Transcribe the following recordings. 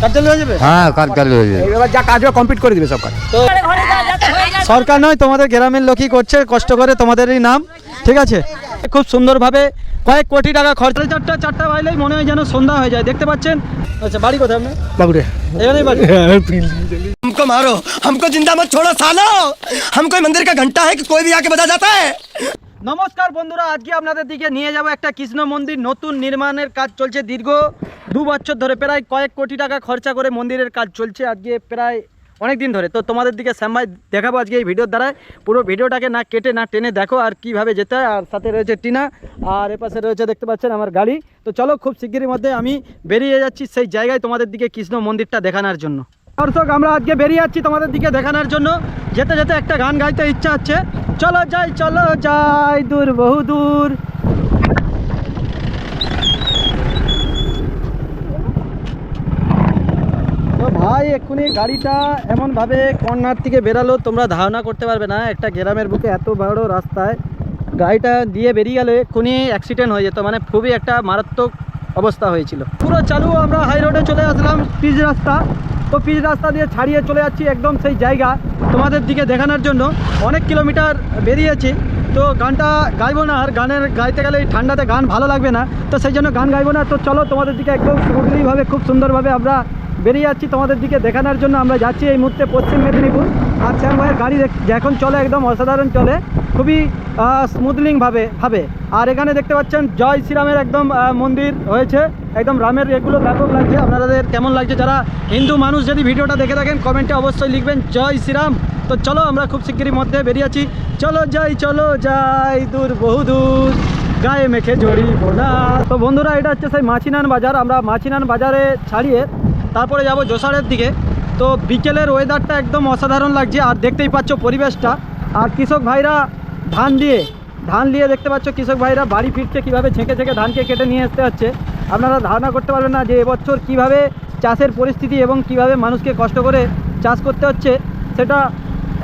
কাজ চালু হয়ে যাবে হ্যাঁ কাজ চালু হয়ে যাবে এবার যা কাজ হবে কমপ্লিট করে দিবে সব কাজ তো সরকার নয় তোমাদের গ্রামের লোকই করছে কষ্ট করে তোমাদেরই নাম ঠিক আছে খুব সুন্দরভাবে কয়েক কোটি টাকা খরচ সাড়ে চারটা চারটা বাইলেই মনে হয় যেন সন্ধ্যা হয়ে যায় দেখতে পাচ্ছেন আচ্ছা বাড়ি কোথায় আপনার বাবুরে এখানেই বাড়ি हमको मारो हमको जिंदा मत छोड़ो सालो हम कोई मंदिर का घंटा है कि कोई भी आके बजा जाता है নমস্কার বন্ধুরা, আজকে আপনাদের দিকে নিয়ে যাব একটা কৃষ্ণ মন্দির, নতুন নির্মাণের কাজ চলছে দীর্ঘ দু বছর ধরে, প্রায় কয়েক কোটি টাকা খরচা করে মন্দিরের কাজ চলছে আজকে প্রায় অনেক দিন ধরে। তো তোমাদের দিকে শ্যামভাই দেখাবো আজকে এই ভিডিওর দ্বারা পুরো ভিডিওটাকে না কেটে, না টেনে দেখো আর কীভাবে যেতে হয়। আর সাথে রয়েছে টিনা, আর এপাশে রয়েছে দেখতে পাচ্ছেন আমার গাড়ি। তো চলো খুব শিগগিরই মধ্যে আমি বেরিয়ে যাচ্ছি সেই জায়গায় তোমাদের দিকে কৃষ্ণ মন্দিরটা দেখানোর জন্য। দর্শক, আমরা আজকে বেরিয়ে যাচ্ছি তোমাদের দিকে দেখানোর জন্য। যেতে যেতে একটা গান গাইতে ইচ্ছা হচ্ছে। চলো যাই চলো যাই, দূর, বহু দূর। ভাই, এক্ষুনি গাড়িটা এমনভাবে কর্নার থেকে বেরালো, তোমরা ধারণা করতে পারবে না, একটা গ্রামের বুকে এত বড় রাস্তায় গাড়িটা দিয়ে বেরিয়ে গেলে এক্ষুনি অ্যাক্সিডেন্ট হয়ে যেত মানে খুবই একটা মারাত্মক অবস্থা হয়েছিল। পুরো চালু, আমরা হাই রোডে চলে আসলাম পিচ রাস্তা। তো পিচ রাস্তা দিয়ে ছাড়িয়ে চলে যাচ্ছি একদম সেই জায়গা তোমাদের দিকে দেখানোর জন্য। অনেক কিলোমিটার বেরিয়েছি। তো গানটা গাইবো না আর গানের গাইতে গেলে ঠান্ডাতে গান ভালো লাগবে না। তো সেই জন্য গান গাইবো না। তো চলো তোমাদের দিকে একদম সুন্দরভাবে, খুব সুন্দরভাবে আমরা বেরিয়ে যাচ্ছি তোমাদের দিকে দেখানোর জন্য। আমরা যাচ্ছি এই মুহূর্তে পশ্চিম মেদিনীপুর। আর শ্যাম ভাইয়ের গাড়ি এখন চলে একদম অসাধারণ চলে। খুবই স্মুথলিং ভাবে আর এখানে দেখতে পাচ্ছেন জয় শ্রীরামের একদম মন্দির হয়েছে। একদম রামের এগুলো ব্যাপক লাগছে। আপনাদের কেমন লাগছে যারা হিন্দু মানুষ যদি ভিডিওটা দেখে থাকেন, কমেন্টে অবশ্যই লিখবেন জয় শ্রীরাম। তো চলো আমরা খুব শিগগিরই মধ্যে বেরিয়ে আছি চলো যাই চলো যাই, দূর বহু দূর। গায়ে মেখে জড়ি বোনা। তো বন্ধুরা, এটা হচ্ছে সেই মাছিনান বাজার। আমরা মাছিনান বাজারে ছাড়িয়ে তারপরে যাব জোসারের দিকে। তো বিকেলের ওয়েদারটা একদম অসাধারণ লাগছে, আর দেখতেই পাচ্ছ পরিবেশটা। আর কৃষক ভাইরা ধান দিয়ে ধান দিয়ে দেখতে পাচ্ছ কৃষক ভাইরা বাড়ি ফিরছে, কীভাবে ছেঁকে ছেঁকে ধানকে কেটে নিয়ে আসতে হচ্ছে। আপনারা ধারণা করতে পারবেন না যে এবছর কীভাবে চাষের পরিস্থিতি এবং কীভাবে মানুষকে কষ্ট করে চাষ করতে হচ্ছে, সেটা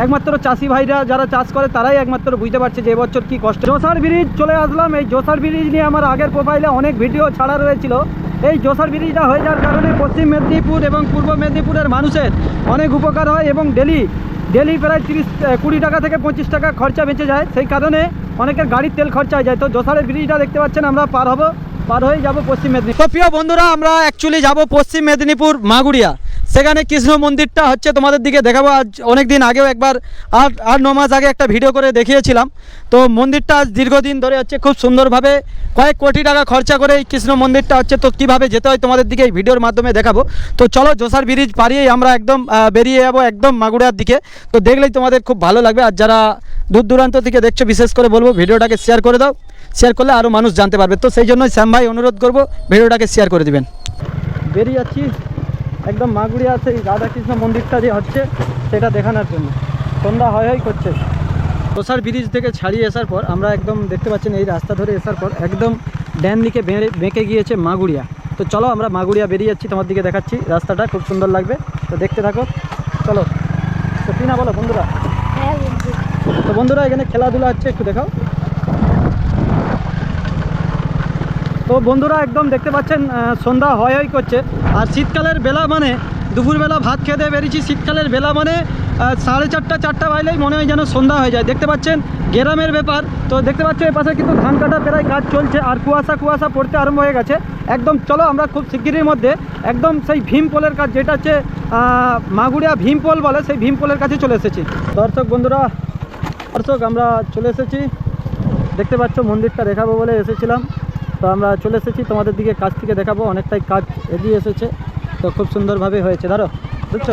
একমাত্র চাষি ভাইরা যারা চাষ করে, তারাই একমাত্র বুঝতে পারছে যে এবছর কী কষ্ট। জোসার ব্রিজ চলে আসলাম। এই জোসার ব্রিজ নিয়ে আমার আগের প্রোফাইলে অনেক ভিডিও ছাড়া রয়েছিল। এই জোসার ব্রিজটা হয়ে যাওয়ার কারণে পশ্চিম মেদিনীপুর এবং পূর্ব মেদিনীপুরের মানুষের অনেক উপকার হয় এবং ডেলি ডেলি প্রায় তিরিশ কুড়ি টাকা থেকে পঁচিশ টাকা খরচা বেঁচে যায়। সেই কারণে অনেকের গাড়ির তেল খরচা হয়ে যায়। তো জোসারের ব্রিজটা দেখতে পাচ্ছেন, আমরা পার হব, পার হয়ে যাব পশ্চিম মেদিনীপুর। তো প্রিয় বন্ধুরা, আমরা অ্যাকচুয়ালি যাব পশ্চিম মেদিনীপুর মাগুড়িয়া সেখানে কৃষ্ণ মন্দিরটা হচ্ছে তোমাদের দিকে দেখাবো। আজ অনেক দিন আগেও একবার আট আট, ন মাস আগে একটা ভিডিও করে দেখিয়েছিলাম। তো মন্দিরটা আজ দীর্ঘদিন ধরে হচ্ছে খুব সুন্দরভাবে কয়েক কোটি টাকা খরচা করে এই কৃষ্ণ মন্দিরটা হচ্ছে, তো কীভাবে যেতে হয় তোমাদের দিকে এই ভিডিওর মাধ্যমে দেখাবো। তো চলো জোসার ব্রিজ পাড়িয়েই আমরা একদম বেরিয়ে যাব একদম মাগুড়ার দিকে। তো দেখলেই তোমাদের খুব ভালো লাগবে। আর যারা দূর দূরান্ত থেকে দেখছ, বিশেষ করে বলব, ভিডিওটাকে শেয়ার করে দাও। শেয়ার করলে আরও মানুষ জানতে পারবে। তো সেই জন্যই শ্যাম ভাই অনুরোধ করব, ভিডিওটাকে শেয়ার করে দেবেন। বেরিয়ে যাচ্ছি। একদম মাগুড়িয়া সেই রাধাকৃষ্ণ মন্দিরটা যে হচ্ছে সেটা দেখানোর জন্য। সন্ধ্যা হয় হয় করছে। প্রসার ব্রিজ থেকে ছাড়িয়ে আসার পর আমরা একদম দেখতে পাচ্ছেন এই রাস্তা ধরে আসার পর একদম ড্যান দিকে বেড়ে বেঁকে গিয়েছে মাগুড়িয়া তো চলো আমরা মাগুড়িয়া বেরিয়ে যাচ্ছি তোমার দিকে দেখাচ্ছি রাস্তাটা খুব সুন্দর লাগবে। তো দেখতে থাকো। চলো। তো কি না বলো বন্ধুরা? তো বন্ধুরা এখানে খেলাধুলা হচ্ছে একটু দেখাও। তো বন্ধুরা একদম দেখতে পাচ্ছেন সন্ধ্যা হয় হয় করছে। আর শীতকালের বেলা মানে দুপুরবেলা ভাত খেতে বেরিয়েছি। শীতকালের বেলা মানে সাড়ে চারটা চারটা বাজলেই মনে হয় যেন সন্ধ্যা হয়ে যায়। দেখতে পাচ্ছেন, গ্রামের ব্যাপার। তো দেখতে পাচ্ছ এ পাশে কিন্তু ধান কাটা প্রায় কাজ চলছে, আর কুয়াশা কুয়াশা পড়তে আরম্ভ হয়ে গেছে। একদম, চলো আমরা খুব শিগগিরির মধ্যে একদম সেই ভীমপোলের কাজ, যেটা হচ্ছে মাগুড়িয়া ভীমপোল বলে, সেই ভীমপোলের কাছে চলে এসেছি। দর্শক বন্ধুরা, দর্শক আমরা চলে এসেছি। দেখতে পাচ্ছ, মন্দিরটা দেখাবো বলে এসেছিলাম। তো আমরা চলে এসেছি তোমাদের দিকে, কাজ থেকে দেখাবো। অনেকটাই কাজ এগিয়ে এসেছে। তো খুব সুন্দরভাবে হয়েছে। ধরো বুঝছ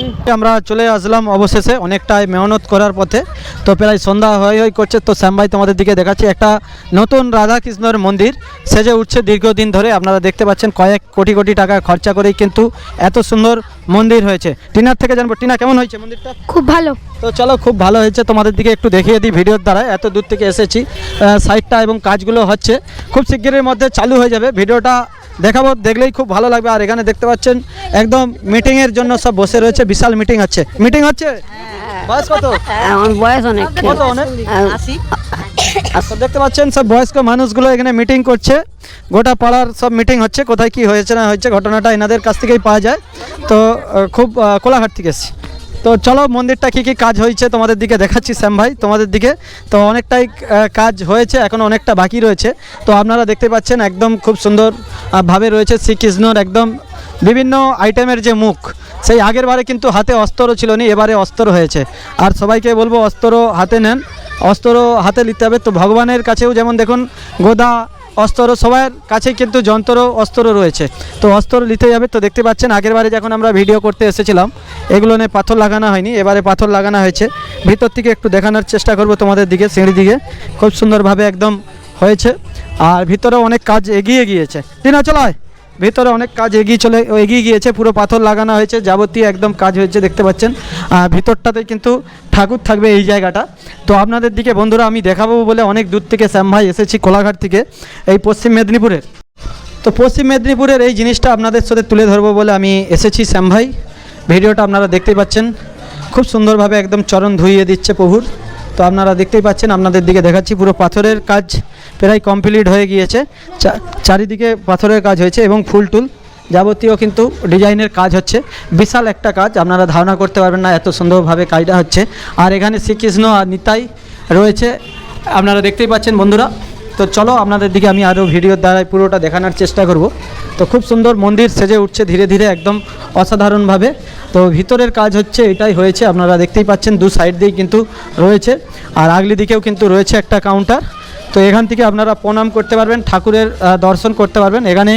দিই। আমরা চলে আসলাম অবশেষে অনেকটাই মেহনত করার পথে। তো প্রায় সন্ধ্যা হয়ে হয়ে করছে। তো শ্যাম ভাই তোমাদের দিকে দেখাচ্ছি। একটা নতুন রাধাকৃষ্ণের মন্দির সেজে উঠছে দীর্ঘদিন ধরে। আপনারা দেখতে পাচ্ছেন কয়েক কোটি কোটি টাকা খরচা করেই কিন্তু এত সুন্দর মন্দির হয়েছে। টিনার থেকে জানব। টিনা কেমন হয়েছে মন্দিরটা? খুব ভালো। তো চলো খুব ভালো হয়েছে। তোমাদের দিকে একটু দেখিয়ে দিই ভিডিওর দ্বারা। এত দূর থেকে এসেছি। সাইটটা এবং কাজগুলো হচ্ছে খুব শিগগিরের মধ্যে চালু হয়ে যাবে। ভিডিওটা দেখাবো দেখলেই খুব ভালো লাগবে। আর এখানে দেখতে পাচ্ছেন একদম মিটিংয়ের জন্য সব বসে রয়েছে। বিশাল মিটিং হচ্ছে। মিটিং হচ্ছে? বয়স কত? বয়স অনেক। কত অনেক? দেখতে পাচ্ছেন, সব বয়স্ক মানুষগুলো এখানে মিটিং করছে। গোটা পাড়ার সব মিটিং হচ্ছে, কোথায় কি হয়েছে, না হয়েছে, ঘটনাটা এনাদের কাছ থেকেই পাওয়া যায়। তো খুব কোলাঘাট থেকে এসেছি। তো চলো, মন্দিরটা কি কি কাজ হয়েছে তোমাদের দিকে দেখাচ্ছি, শ্যাম ভাই, তোমাদের দিকে। তো অনেকটাই কাজ হয়েছে, এখন অনেকটা বাকি রয়েছে। তো আপনারা দেখতে পাচ্ছেন, একদম খুব সুন্দর ভাবে রয়েছে শ্রীকৃষ্ণর একদম বিভিন্ন আইটেমের যে মুখ, সেই আগের বারে কিন্তু হাতে অস্ত্র ছিল না, এবারে অস্ত্র হয়েছে। আর সবাইকে বলব অস্ত্র হাতে নেন। অস্ত্র হাতে নিতে হবে। তো ভগবানের কাছেও যেমন দেখুন, গোদা অস্ত্র, সবার কাছেই কিন্তু যন্ত্র, অস্ত্র রয়েছে। তো অস্ত্র নিতে যাবে তো দেখতে পাচ্ছেন, আগের বারে যখন আমরা ভিডিও করতে এসেছিলাম, এগুলো নিয়ে পাথর লাগানো হয়নি, এবারে পাথর লাগানো হয়েছে। ভিতর থেকে একটু দেখানোর চেষ্টা করব তোমাদের দিকে, সিঁড়ি দিকে। খুব সুন্দরভাবে একদম হয়েছে। আর ভিতরে অনেক কাজ এগিয়ে গিয়েছে। দিনা চলায় ভেতরে অনেক কাজ এগিয়ে চলে, এগিয়ে গিয়েছে, পুরো পাথর লাগানো হয়েছে, যাবতীয় একদম কাজ হয়েছে, দেখতে পাচ্ছেন। ভিতরটাতে কিন্তু ঠাকুর থাকবে এই জায়গাটা। তো আপনাদের দিকে বন্ধুরা আমি দেখাবো বলে অনেক দূর থেকে শ্যাম ভাই এসেছি, কোলাঘাট থেকে, এই পশ্চিম মেদিনীপুরের। তো পশ্চিম মেদিনীপুরের এই জিনিসটা আপনাদের সাথে তুলে ধরবো বলে আমি এসেছি শ্যাম ভাই। ভিডিওটা আপনারা দেখতেই পাচ্ছেন। খুব সুন্দরভাবে একদম চরণ ধুইয়ে দিচ্ছে প্রভুর। তো আপনারা দেখতেই পাচ্ছেন, আপনাদের দিকে দেখাচ্ছি পুরো পাথরের কাজ প্রায় কমপ্লিট হয়ে গিয়েছে। চারিদিকে পাথরের কাজ হয়েছে এবং ফুল টুল যাবতীয় কিন্তু ডিজাইনের কাজ হচ্ছে। বিশাল একটা কাজ, আপনারা ধারণা করতে পারবেন না এত সুন্দরভাবে কাজটা হচ্ছে। আর এখানে শ্রীকৃষ্ণ আর নিতাই রয়েছে। আপনারা দেখতেই পাচ্ছেন বন্ধুরা তো চলো আপনাদের দিকে আমি আরও ভিডিওর দ্বারাই পুরোটা দেখানোর চেষ্টা করব। তো খুব সুন্দর মন্দির সেজে উঠছে ধীরে ধীরে একদম অসাধারণভাবে। তো ভিতরের কাজ হচ্ছে এটাই হয়েছে, আপনারা দেখতেই পাচ্ছেন দু সাইড দিয়েই কিন্তু রয়েছে। আর আগলি দিকেও কিন্তু রয়েছে একটা কাউন্টার তো এখান থেকে আপনারা প্রণাম করতে পারবেন, ঠাকুরের দর্শন করতে পারবেন। এখানে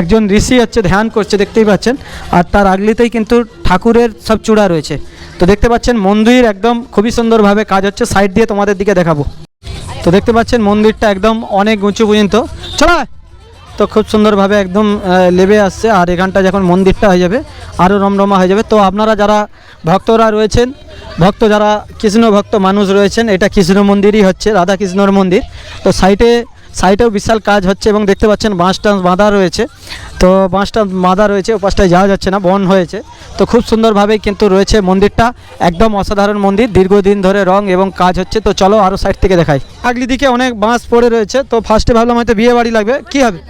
একজন ঋষি হচ্ছে ধ্যান করছে, দেখতেই পাচ্ছেন। আর তার আগলিতেই কিন্তু ঠাকুরের সব চূড়া রয়েছে। তো দেখতে পাচ্ছেন মন্দির একদম খুবই সুন্দরভাবে কাজ হচ্ছে। সাইড দিয়ে তোমাদের দিকে দেখাবো। তো দেখতে পাচ্ছেন মন্দিরটা একদম অনেক উঁচু পর্যন্ত। চলো, তো খুব সুন্দরভাবে একদম লেবে আসছে আর এখানটা যখন মন্দিরটা হয়ে যাবে আরও রমরমা হয়ে যাবে। তো আপনারা যারা ভক্তরা রয়েছেন, ভক্ত যারা কৃষ্ণ ভক্ত মানুষ রয়েছেন, এটা কৃষ্ণ মন্দিরই হচ্ছে, রাধা কৃষ্ণর মন্দির। তো সাইটে সাইটেও বিশাল কাজ হচ্ছে এবং দেখতে পাচ্ছেন বাঁশটা বাঁধা রয়েছে। তো বাঁশটা বাঁধা রয়েছে ওপাশটায় যাওয়া যাচ্ছে না বন হয়েছে। তো খুব সুন্দরভাবেই কিন্তু রয়েছে মন্দিরটা একদম অসাধারণ মন্দির দীর্ঘদিন ধরে রং এবং কাজ হচ্ছে। তো চলো আরও সাইড থেকে দেখাই। আগলি দিকে অনেক বাঁশ পড়ে রয়েছে তো ফার্স্টে ভাবলাম হয়তো বিয়ে বাড়ি লাগবে কি হবে?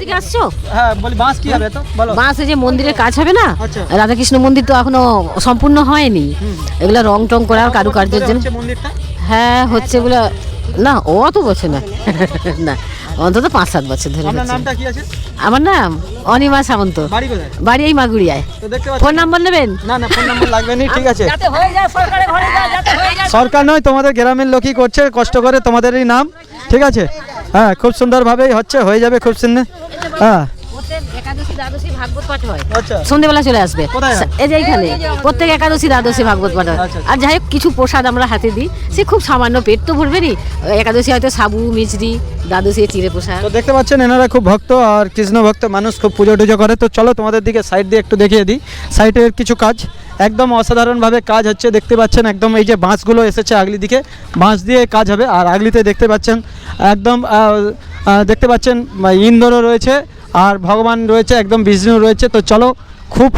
থেকে আসছো? হ্যাঁ বলি বাঁশ কি হবে তো বলো। যে মন্দিরের কাজ হবে না? আচ্ছা। রাধাকৃষ্ণ মন্দির তো এখনও সম্পূর্ণ হয়নি। এগুলো রং টং করা কারুকার্যের জন্য। হ্যাঁ হচ্ছে বলে না ও অত বছর না। না অন্তত পাঁচ সাত বছর ধরে আপনার নামটা কি আছে? আমার নাম অনিমা সামন্ত। বাড়ি কোথায়? বাড়ি এই মাগুড়িয়ায় ফোন নাম্বার নেবেন? না না ফোন নাম্বার লাগবে না ঠিক আছে। যাতে যায় সরকারের ঘরে যায় যাতে যায়। সরকার নয় তোমাদের গ্রামের লোকই করছে কষ্ট করে তোমাদেরই নাম ঠিক আছে? হ্যাঁ খুব সুন্দরভাবেই হচ্ছে হয়ে যাবে খুব সুন্দর। হ্যাঁ। একাদশী দ্বাদশী ভাগবত পাঠ হয়। আচ্ছা। সন্ধ্যেবেলা চলে আসবে। এই যে এইখানে প্রত্যেক একাদশী দ্বাদশী ভাগবত পাঠ হয়। আচ্ছা, আর যাই হোক কিছু প্রসাদ আমরা হাতে দিই। সে খুব সামান্য পেট তো ভরবে নি। একাদশী হয়তো সাবু মিচড়ি দ্বাদশী চিড়ে প্রসাদ। তো দেখতে পাচ্ছেন এনারা খুব ভক্ত আর কৃষ্ণ ভক্ত মানুষ খুব পুজো টুজো করে। তো চলো তোমাদের দিকে সাইড দিয়ে একটু দেখিয়ে দিই। সাইডের কিছু কাজ। একদম অসাধারণভাবে কাজ হচ্ছে দেখতে পাচ্ছেন একদম এই যে বাঁশগুলো এসেছে আগলি দিকে বাঁশ দিয়ে কাজ হবে। আর আগলিতে দেখতে পাচ্ছেন একদম দেখতে পাচ্ছেন আহ, ইন্দ্র রয়েছে। আর ভগবান রয়েছে, একদম বিষ্ণু রয়েছে। তো চলো, খুব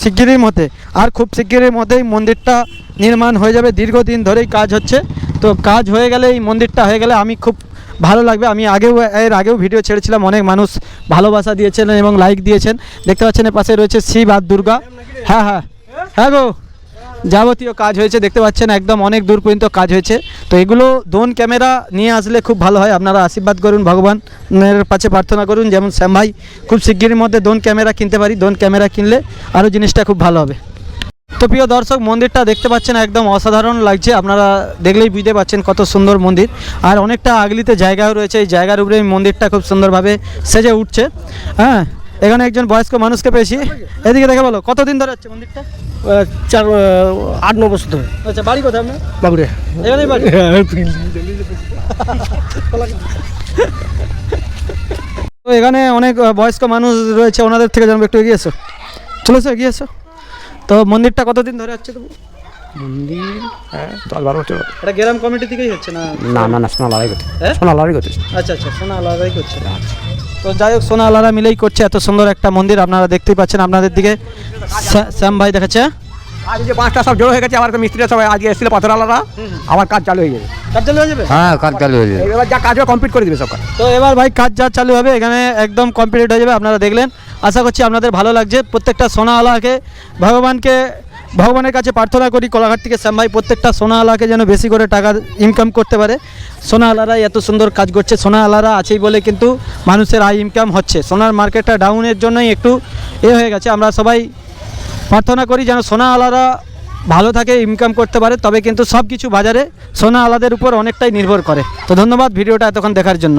শিগগিরই মধ্যে আর খুব শিগগিরই মধ্যেই মন্দিরটা নির্মাণ হয়ে যাবে। দীর্ঘদিন ধরেই কাজ হচ্ছে। তো কাজ হয়ে গেলে এই মন্দিরটা হয়ে গেলে আমি খুব ভালো লাগবে। আমি আগেও, এর আগেও ভিডিও ছেড়েছিলাম, অনেক মানুষ ভালোবাসা দিয়েছেন এবং লাইক দিয়েছেন। দেখতে পাচ্ছেন, এর পাশে রয়েছে শিব আর দুর্গা। হ্যাঁ হ্যাঁ। হ্যাঁ গো। যাবতীয় কাজ হয়েছে, দেখতে পাচ্ছেন একদম অনেক দূর পর্যন্ত কাজ হয়েছে। তো এগুলো ড্রোন ক্যামেরা নিয়ে আসলে খুব ভালো হয়, আপনারা আশীর্বাদ করুন, ভগবানের কাছে প্রার্থনা করুন। যেমন শ্যাম ভাই, খুব শিগগিরের মধ্যে ড্রোন ক্যামেরা কিনতে পারি ড্রোন ক্যামেরা কিনলে আরও জিনিসটা খুব ভালো হবে। তো প্রিয় দর্শক, মন্দিরটা দেখতে পাচ্ছেন একদম অসাধারণ লাগছে, আপনারা দেখলেই বুঝতে পাচ্ছেন কত সুন্দর মন্দির। আর অনেকটা আগলিতে জায়গাও রয়েছে, এই জায়গার উপরে মন্দিরটা খুব সুন্দরভাবে সেজে উঠছে। হ্যাঁ এখানে একজন বয়স্ক মানুষকে পেয়েছি। এদিকে দেখে বলো কতদিন ধরে হচ্ছে মন্দিরটা? চার আট ন বছর ধরে। আচ্ছা বাড়ি কোথায় আপনার? বাগুড়িয়া এখানেই বাড়ি? তো এখানে অনেক বয়স্ক মানুষ রয়েছে ওনাদের থেকে জানব একটু এগিয়ে এসো। চলে এসো এগিয়ে এসো। তো মন্দিরটা কতদিন ধরে হচ্ছে তবু? মন্দির হ্যাঁ দশ বারো বছর এটা গ্রাম কমিটি থেকেই হচ্ছে না? না না না সোনা লড়াই করতে। হ্যাঁ? সোনা লড়াই করতে। আচ্ছা আচ্ছা সোনা আলাদাই করছে। তো যাই হোক সোনা আলাদা মিলেই করছে এত সুন্দর একটা মন্দির আপনারা দেখতেই পাচ্ছেন। আপনাদের দিকে শ্যা- শ্যাম ভাই দেখাচ্ছে। আর যে পাঁচটা সব জড়ো হয়ে গেছে আবার মিস্ত্রিরা সবাই আজকে এসেছিল আবার কাজ চালু হয়ে যাবে কাজ চালু হয়ে যাবে? হ্যাঁ কাজ চালু হয়ে যাবে। এবার যা কাজ কমপ্লিট করে দিবে সব তো এবার ভাই কাজ যা চালু হবে এখানে একদম কমপ্লিট হয়ে যাবে আপনারা দেখলেন। আশা করছি আপনাদের ভালো লাগছে। প্রত্যেকটা সোনাওয়ালাকে ভগবানকে ভগবানের কাছে প্রার্থনা করি, কোলাঘাট থেকে শ্যাম ভাই প্রত্যেকটা সোনাওয়ালাকে যেন বেশি করে টাকা ইনকাম করতে পারে। সোনাওয়ালারাই এত সুন্দর কাজ করছে সোনাওয়ালারা আছেই বলে কিন্তু মানুষের আয় ইনকাম হচ্ছে। সোনার মার্কেটটা ডাউনের জন্যই একটু এ হয়ে গেছে। আমরা সবাই প্রার্থনা করি যেন সোনাওয়ালারা ভালো থাকে ইনকাম করতে পারে, তবে কিন্তু সব কিছু বাজারে সোনাওয়ালাদের উপর অনেকটাই নির্ভর করে। তো ধন্যবাদ ভিডিওটা এতক্ষণ দেখার জন্য।